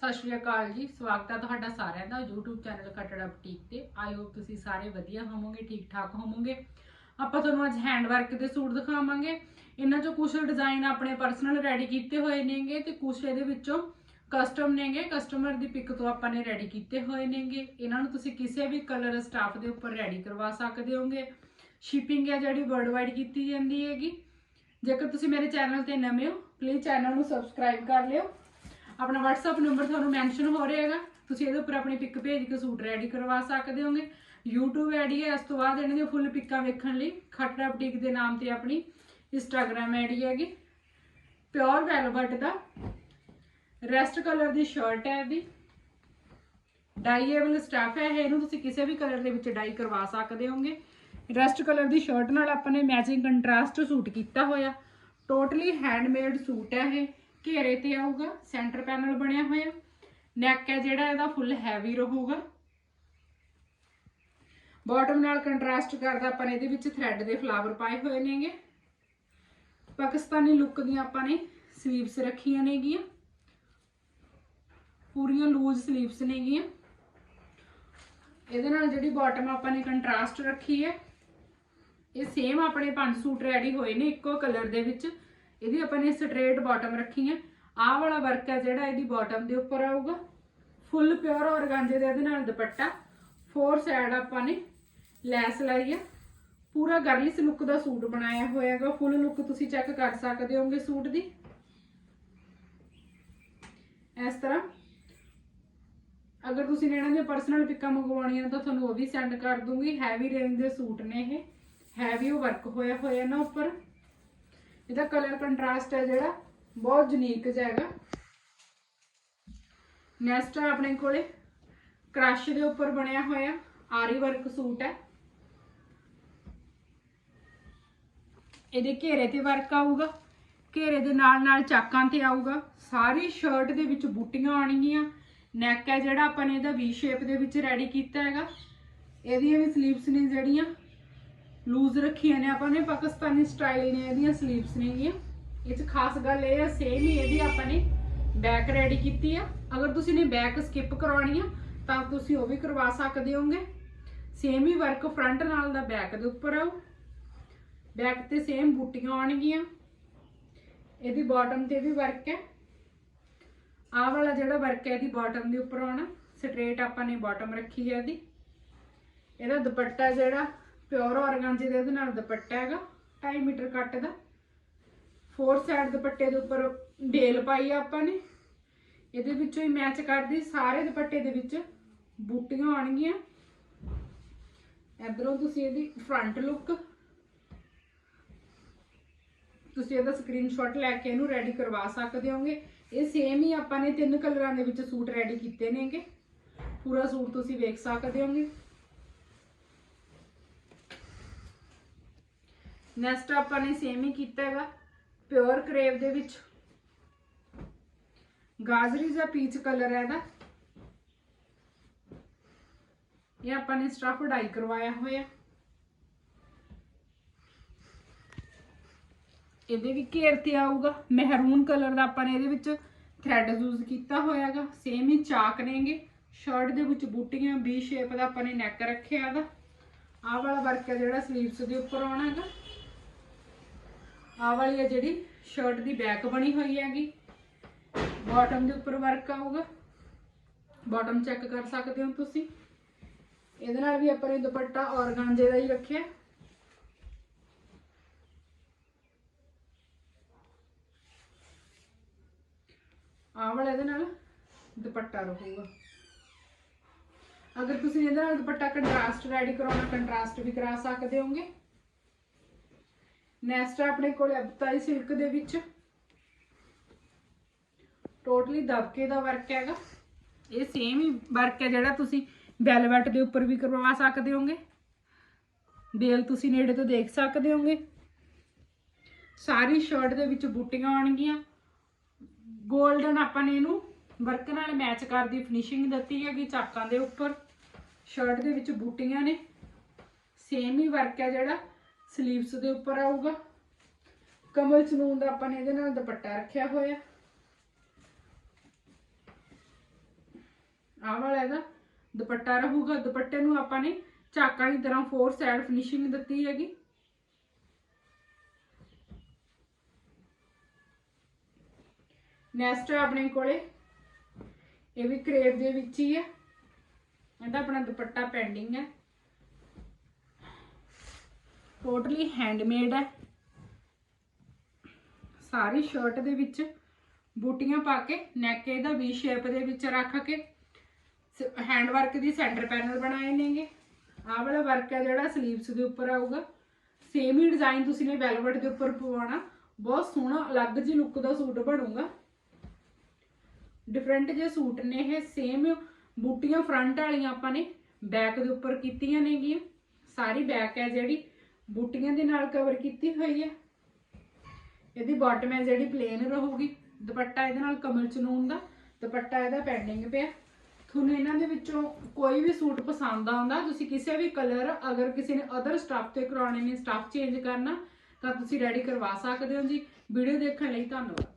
ਸਤਿ ਸ਼੍ਰੀ ਅਕਾਲ ਜੀ, ਸਵਾਗਤ ਹੈ ਤੁਹਾਡਾ ਸਾਰਿਆਂ ਦਾ YouTube ਚੈਨਲ ਕਟੜਾ ਬੁਟੀਕ ਤੇ। ਆਈ ਹੋਪ ਤੁਸੀਂ ਸਾਰੇ ਵਧੀਆ ਹੋਵੋਗੇ, ਠੀਕ ਠਾਕ ਹੋਵੋਗੇ। ਆਪਾਂ ਤੁਹਾਨੂੰ ਅੱਜ ਹੈਂਡ ਵਰਕ ਦੇ ਸੂਟ ਦਿਖਾਵਾਂਗੇ। ਇਹਨਾਂ ਚੋਂ ਕੁਝ ਡਿਜ਼ਾਈਨ ਆਪਣੇ ਪਰਸਨਲ ਰੈਡੀ ਕੀਤੇ ਹੋਏ ਨੇਗੇ ਤੇ ਕੁਝ ਇਹਦੇ ਵਿੱਚੋਂ ਕਸਟਮ ਨੇਗੇ। ਕਸਟਮਰ ਦੀ ਪਿਕ ਤੋਂ ਆਪਾਂ ਨੇ ਰੈਡੀ ਕੀਤੇ ਹੋਏ ਨੇਗੇ। ਇਹਨਾਂ ਨੂੰ ਤੁਸੀਂ ਕਿਸੇ ਵੀ ਕਲਰ ਸਟਾਫ ਦੇ ਉੱਪਰ ਰੈਡੀ ਕਰਵਾ ਸਕਦੇ ਹੋਗੇ। ਸ਼ਿਪਿੰਗ ਹੈ ਜਿਹੜੀ ਵਰਲਡ ਵਾਈਡ ਕੀਤੀ ਜਾਂਦੀ ਹੈਗੀ। ਜੇਕਰ ਤੁਸੀਂ ਮੇਰੇ ਚੈਨਲ ਤੇ ਨਵੇਂ ਹੋ ਪਲੀਜ਼ ਚੈਨਲ ਨੂੰ ਸਬਸਕ੍ਰਾਈਬ ਕਰ ਲਿਓ। ਆਪਣਾ WhatsApp ਨੰਬਰ ਤੁਹਾਨੂੰ ਮੈਂਸ਼ਨ ਹੋ ਰਿਹਾ ਹੈਗਾ। ਤੁਸੀਂ ਇਹਦੇ ਉੱਪਰ ਆਪਣੀ ਪਿਕ ਭੇਜ ਕੇ ਸੂਟ ਰੈਡੀ ਕਰਵਾ ਸਕਦੇ ਹੋਗੇ। YouTube ਆਈਡੀ ਹੈ, ਇਸ ਤੋਂ ਬਾਅਦ ਇਹਨਾਂ ਦੀਆਂ ਫੁੱਲ ਪਿਕਾਂ ਵੇਖਣ ਲਈ। ਖਟਰਾ ਬੁਟੀਕ ਦੇ ਨਾਮ ਤੇ ਆਪਣੀ Instagram ਆਈਡੀ ਹੈਗੀ। ਪਿਓਰ ਵੈਲਵਟ ਦਾ। ਰੈਸਟ ਕਲਰ ਦੀ ਸ਼ਰਟ ਹੈ ਇਹਦੀ। ਡਾਈਏਬਲ ਸਟਫ ਹੈ ਇਹਨੂੰ ਤੁਸੀਂ ਕਿਸੇ ਵੀ ਕਲਰ ਦੇ ਵਿੱਚ ਡਾਈ ਕਰਵਾ ਸਕਦੇ ਹੋਗੇ। ਰੈਸਟ ਕਲਰ ਦੀ ਸ਼ਰਟ ਨਾਲ ਆਪਾਂ ਨੇ ਮੈਚਿੰਗ ਕੰਟਰਾਸਟ ਸੂਟ ਕੀਤਾ ਹੋਇਆ। ਟੋਟਲੀ ਹੈਂਡਮੇਡ ਸੂਟ ਹੈ ਇਹ। ਘੇਰੇ ਤੇ ਆਊਗਾ ਸੈਂਟਰ ਪੈਨਲ ਬਣਿਆ ਹੋਇਆ। ਨੈਕ ਹੈ ਜਿਹੜਾ, ਇਹਦਾ ਫੁੱਲ ਹੈਵੀ ਰਹੂਗਾ। ਬਾਟਮ ਨਾਲ ਕੰਟਰਾਸਟ ਕਰਦਾ ਆਪਾਂ ਨੇ, ਇਹਦੇ ਵਿੱਚ ਥ੍ਰੈਡ ਦੇ ਫਲਾਵਰ ਪਾਏ ਹੋਏ ਨੇਗੇ। ਪਾਕਿਸਤਾਨੀ ਲੁੱਕ ਦੀਆਂ ਆਪਾਂ ਨੇ ਸਲੀਵਸ ਰੱਖੀਆਂ ਨੇਗੀਆਂ। ਪੂਰੀਆਂ ਲੂਜ਼ ਸਲੀਵਸ ਨੇਗੀਆਂ। ਇਹਦੇ ਨਾਲ ਜਿਹੜੀ ਬਾਟਮ ਆਪਾਂ ਨੇ ਕੰਟਰਾਸਟ ਰੱਖੀ ਹੈ, ਇਹ ਸੇਮ ਆਪਣੇ ਪੰਜ ਸੂਟ ਰੈਡੀ ਹੋਏ ਨੇ, ਇੱਕੋ ਕਲਰ ਦੇ ਵਿੱਚ। ਇਹਦੀ ਆਪਾਂ ਨੇ ਸਟ੍ਰੇਟ ਬਾਟਮ ਰੱਖੀ ਹੈ ਆਹ ਵਾਲਾ ਵਰਕ ਹੈ ਜਿਹੜਾ ਇਹਦੀ ਬਾਟਮ ਦੇ ਉੱਪਰ ਆਊਗਾ। ਫੁੱਲ ਪਿਓਰ ਔਰਗਾਂਜੇ ਦੇ ਇਹਦੇ ਨਾਲ ਦੁਪੱਟਾ। ਫੋਰ ਸਾਈਡ ਆਪਾਂ ਨੇ ਲੈਸ ਲਾਈ ਹੈ ਪੂਰਾ ਗਰਲਿਸ ਲੁੱਕ ਦਾ ਸੂਟ ਬਣਾਇਆ ਹੋਇਆ ਹੈਗਾ। ਫੁੱਲ ਲੁੱਕ ਤੁਸੀਂ ਚੈੱਕ ਕਰ ਸਕਦੇ ਹੋਗੇ ਸੂਟ ਦੀ। ਇਸ ਤਰ੍ਹਾਂ। ਅਗਰ ਤੁਸੀਂ ਇਹਨਾਂ ਦੀਆਂ ਪਰਸਨਲ ਪਿਕਾਂ ਮੰਗਵਾਉਣੀਆਂ ਤਾਂ ਤੁਹਾਨੂੰ ਉਹ ਵੀ ਸੈਂਡ ਕਰ ਦੂੰਗੀ। ਹੈਵੀ ਰੇਂਜ ਦੇ ਸੂਟ ਨੇ ਇਹ। ਹੈਵੀ ਉਹ ਵਰਕ ਹੋਇਆ ਹੋਇਆ ਨਾ ਉੱਪਰ। ਇਹਦਾ ਕਲਰ ਕੰਟਰਾਸਟ ਹੈ ਜਿਹੜਾ, ਬਹੁਤ ਯੂਨੀਕ ਜਿਹਾ ਹੈਗਾ। ਨੈਕਸਟ ਆਪਣੇ ਕੋਲੇ ਕ੍ਰਸ਼ ਦੇ ਉੱਪਰ ਬਣਿਆ ਹੋਇਆ ਆਰੀ ਵਰਕ ਸੂਟ ਹੈ। ਇਹਦੇ ਘੇਰੇ ਤੇ ਵਰਕ ਆਊਗਾ, ਘੇਰੇ ਦੇ ਨਾਲ ਨਾਲ ਚਾਕਾਂ ਤੇ ਆਊਗਾ, ਸਾਰੀ ਸ਼ਰਟ ਦੇ ਵਿੱਚ ਬੂਟੀਆਂ ਆਣਗੀਆਂ ਨੈਕ ਹੈ ਜਿਹੜਾ ਆਪਾਂ ਨੇ ਇਹਦਾ ਵੀ ਸ਼ੇਪ ਦੇ ਵਿੱਚ ਰੈਡੀ ਕੀਤਾ ਹੈਗਾ। ਇਹਦੀਆਂ ਵੀ ਸਲੀਵਸ ਨੇ ਜਿਹੜੀਆਂ ਲੂਜ਼ ਰੱਖੀਆਂ ਨੇ ਆਪਾਂ ਨੇ, ਪਾਕਿਸਤਾਨੀ ਸਟਾਈਲ ਨੇ ਇਹਦੀਆਂ ਸਲੀਵਸ ਨੇਗੀਆਂ ਇਹ ਚ ਖਾਸ ਗੱਲ ਇਹ ਆ ਸੇਮ ਹੀ ਇਹਦੀ ਆਪਾਂ ਨੇ ਬੈਕ ਰੈਡੀ ਕੀਤੀ ਆ। ਅਗਰ ਤੁਸੀਂ ਨੇ ਬੈਕ ਸਕਿਪ ਕਰਵਾਉਣੀ ਆ, ਤਾਂ ਤੁਸੀਂ ਉਹ ਵੀ ਕਰਵਾ ਸਕਦੇ ਹੋਗੇ ਸੇਮ ਹੀ ਵਰਕ ਫਰੰਟ ਨਾਲ ਦਾ ਬੈਕ ਦੇ ਉੱਪਰ ਆਉ ਬੈਕ ਤੇ ਸੇਮ ਬੂਟੀਆਂ ਆਉਣਗੀਆਂ। ਇਹਦੀ ਬਾਟਮ ਤੇ ਵੀ ਵਰਕ ਹੈ। ਆਹ ਵਾਲਾ ਜਿਹੜਾ ਵਰਕ ਹੈ, ਇਹਦੀ ਬਾਟਮ ਦੇ ਉੱਪਰ ਆਉਣਾ। ਸਟ੍ਰੇਟ ਆਪਾਂ ਨੇ ਬਾਟਮ ਰੱਖੀ ਹੈ ਇਹਦੀ। ਇਹਦਾ ਦੁਪੱਟਾ ਜਿਹੜਾ ਪਿਓਰ ਔਰਗਾਂਜੇ ਦੇ ਇਹਦੇ ਨਾਲ ਦੁਪੱਟਾ ਹੈਗਾ 2.5 ਮੀਟਰ ਕੱਟ ਦਾ। ਫੋਰ ਸਾਈਡ ਦੁਪੱਟੇ ਦੇ ਉੱਪਰ ਬੇਲ ਪਾਈ ਆ ਆਪਾਂ ਨੇ। ਇਹਦੇ ਵਿੱਚੋਂ ਹੀ ਮੈਚ ਕਰਦੀ, ਸਾਰੇ ਦੁਪੱਟੇ ਦੇ ਵਿੱਚ ਬੂਟੀਆਂ ਆਣਗੀਆਂ ਇਧਰੋਂ ਤੁਸੀਂ ਇਹਦੀ ਫਰੰਟ ਲੁੱਕ ਤੁਸੀਂ ਇਹਦਾ ਸਕਰੀਨਸ਼ਾਟ ਲੈ ਕੇ ਇਹਨੂੰ ਰੈਡੀ ਕਰਵਾ ਸਕਦੇ ਹੋਗੇ। ਇਹ ਸੇਮ ਹੀ ਆਪਾਂ ਨੇ ਤਿੰਨ ਕਲਰਾਂ ਦੇ ਵਿੱਚ ਸੂਟ ਰੈਡੀ ਕੀਤੇ ਨੇਗੇ। ਪੂਰਾ ਸੂਟ ਤੁਸੀਂ ਵੇਖ ਸਕਦੇ ਹੋਗੇ। ਨੈਕਸਟ ਆਪਾਂ ਨੇ ਸੇਮ ਹੀ ਕੀਤਾ ਹੈਗਾ ਪਿਓਰ ਕਰੇਵ ਦੇ ਵਿੱਚ। ਗਾਜਰੀ ਜਾਂ ਪੀਚ ਕਲਰ ਹੈ ਇਹਦਾ। ਇਹ ਆਪਾਂ ਨੇ ਸਟਫ ਡਾਈ ਕਰਵਾਇਆ ਹੋਇਆ। ਇਹਦੇ ਵੀ ਘੇਰ ਤੇ ਆਊਗਾ। ਮਹਿਰੂਨ ਕਲਰ ਦਾ ਆਪਾਂ ਨੇ ਇਹਦੇ ਵਿੱਚ ਥ੍ਰੈਡ ਯੂਜ਼ ਕੀਤਾ ਹੋਇਆਗਾ ਸੇਮ ਹੀ ਚਾਕ ਨੇਗੇ। ਸ਼ਰਟ ਦੇ ਵਿੱਚ ਬੂਟੀਆਂ ਵੀ ਸ਼ੇਪ ਦਾ ਆਪਾਂ ਨੇ ਨੈਕ ਰੱਖਿਆ ਇਹਦਾ ਆਹ ਵਾਲਾ ਵਰਕ ਹੈ ਜਿਹੜਾ ਸਲੀਵਸ ਦੇ ਉੱਪਰ ਆਉਣਾ ਹੈਗਾ। ਆਹ ਵਾਲੀ ਆ ਜਿਹੜੀ ਸ਼ਰਟ ਦੀ ਬੈਕ ਬਣੀ ਹੋਈ ਹੈਗੀ। ਬਾਟਮ ਦੇ ਉੱਪਰ ਵਰਕ ਆਊਗਾ। ਬਾਟਮ ਚੈੱਕ ਕਰ ਸਕਦੇ ਹੋ ਤੁਸੀਂ। ਇਹਦੇ ਨਾਲ ਵੀ ਆਪਾਂ ਨੇ ਦੁਪੱਟਾ ਔਰਗਾਂਜੇ ਦਾ ਹੀ ਰੱਖਿਆ। ਆਹ ਵਾਲਾ ਇਹਦੇ ਨਾਲ ਦੁਪੱਟਾ ਰਹੂਗਾ। ਅਗਰ ਤੁਸੀਂ ਇਹਦੇ ਨਾਲ ਦੁਪੱਟਾ ਕੰਟਰਾਸਟ ਰੈਡੀ ਕਰਾਉਣਾ ਕੰਟਰਾਸਟ ਵੀ ਕਰਾ ਸਕਦੇ ਹੋਗੇ। ਨੈਕਸਟ ਆਪਣੇ ਕੋਲ ਅਬਤਾਈ ਸਿਲਕ ਦੇ ਵਿੱਚ। ਟੋਟਲੀ ਦਬਕੇ ਦਾ ਵਰਕ ਹੈਗਾ। ਇਹ ਸੇਮ ਹੀ ਵਰਕ ਹੈ ਜਿਹੜਾ ਤੁਸੀਂ ਵੈਲਵਟ ਦੇ ਉੱਪਰ ਵੀ ਕਰਵਾ ਸਕਦੇ ਹੋਗੇ। ਬੇਲ ਤੁਸੀਂ ਨੇੜੇ ਤੋਂ ਦੇਖ ਸਕਦੇ ਹੋਗੇ। ਸਾਰੀ ਸ਼ਰਟ ਦੇ ਵਿੱਚ ਬੂਟੀਆਂ ਆਉਣਗੀਆਂ। 골ਡਨ ਆਪਾਂ ਨੇ ਇਹਨੂੰ ਵਰਕ ਨਾਲ ਮੈਚ ਕਰਦੀ ਫਿਨਿਸ਼ਿੰਗ ਦਿੱਤੀ ਹੈਗੀ ਚਾਕਾਂ ਦੇ ਉੱਪਰ। ਸ਼ਰਟ ਦੇ ਵਿੱਚ ਬੂਟੀਆਂ ਨੇ। ਸੇਮ ਹੀ ਵਰਕ ਹੈ ਜਿਹੜਾ। ਸਲੀਵਸ ਦੇ ਉੱਪਰ ਆਊਗਾ। ਕਮਲ ਚਨੂਨ ਦਾ ਆਪਾਂ ਨੇ ਇਹਦੇ ਨਾਲ ਦੁਪੱਟਾ ਰੱਖਿਆ ਹੋਇਆ। ਆਹ ਵਾਲਾ ਇਹਦਾ ਦੁਪੱਟਾ ਰਹੂਗਾ। ਦੁਪੱਟੇ ਨੂੰ ਆਪਾਂ ਨੇ ਚਾਕਾਂ ਦੀ ਤਰ੍ਹਾਂ ਫੋਰ ਸਾਈਡ ਫਿਨਿਸ਼ਿੰਗ ਦਿੱਤੀ ਹੈਗੀ। ਨੈਕਸਟ ਆਪਣੇ ਕੋਲੇ। ਇਹ ਵੀ ਕਰੇਪ ਦੇ ਵਿੱਚ ਹੀ ਹੈ। ਇਹਦਾ ਆਪਣਾ ਦੁਪੱਟਾ ਪੈਂਡਿੰਗ ਹੈ। ਟੋਟਲੀ ਹੈਂਡਮੇਡ ਹੈ। ਸਾਰੀ ਸ਼ਰਟ ਦੇ ਵਿੱਚ ਬੂਟੀਆਂ ਪਾ ਕੇ ਨੈਕ ਇਹਦਾ ਵੀ ਸ਼ੇਪ ਦੇ ਵਿੱਚ ਰੱਖ ਕੇ ਹੈਂਡ ਵਰਕ ਦੀ ਸੈਂਟਰ ਪੈਨਲ ਬਣਾਏ ਨੇਗੇ। ਆਹ ਵਾਲਾ ਵਰਕ ਹੈ ਜਿਹੜਾ 슬ੀਵਸ ਦੇ ਉੱਪਰ ਆਊਗਾ। ਸੇਮ ਹੀ ਡਿਜ਼ਾਈਨ ਤੁਸੀਂ ਨੇ ਵੈਲਵਟ ਦੇ ਉੱਪਰ ਪਵਾਉਣਾ। ਬਹੁਤ ਸੋਹਣਾ, ਅਲੱਗ ਜਿਹੀ ਲੁੱਕ ਦਾ ਸੂਟ ਬਣੂਗਾ। ਡਿਫਰੈਂਟ ਜੇ ਸੂਟ ਨੇ ਇਹ ਸੇਮ ਬੂਟੀਆਂ ਫਰੰਟ ਵਾਲੀਆਂ ਆਪਾਂ ਨੇ ਬੈਕ ਦੇ ਉੱਪਰ ਕੀਤੀਆਂ ਨੇਗੀਆਂ। ਸਾਰੀ ਬੈਕ ਹੈ ਜਿਹੜੀ। ਬੂਟੀਆਂ ਦੇ ਨਾਲ ਕਵਰ ਕੀਤੀ ਹੋਈ ਹੈ। ਇਹਦੀ ਬਾਟਮ ਹੈ ਜਿਹੜੀ ਪਲੇਨ ਰਹੂਗੀ। ਦੁਪੱਟਾ ਇਹਦੇ ਨਾਲ ਕਮਲ ਚਨੂਨ ਦਾ, ਦੁਪੱਟਾ ਇਹਦਾ ਪੈਂਡਿੰਗ ਪਿਆ। ਤੁਹਾਨੂੰ ਇਹਨਾਂ ਦੇ ਵਿੱਚੋਂ ਕੋਈ ਵੀ ਸੂਟ ਪਸੰਦ ਆਉਂਦਾ, ਤੁਸੀਂ ਕਿਸੇ ਵੀ ਕਲਰ ਅਗਰ ਕਿਸੇ ਨੇ ਅਦਰ ਸਟਾਫ ਤੇ ਕਰਾਉਣੇ ਨੇ ਸਟਾਫ ਚੇਂਜ ਕਰਨਾ, ਤਾਂ ਤੁਸੀਂ ਰੈਡੀ ਕਰਵਾ ਸਕਦੇ ਹੋ ਜੀ। ਵੀਡੀਓ ਦੇਖਣ ਲਈ ਧੰਨਵਾਦ।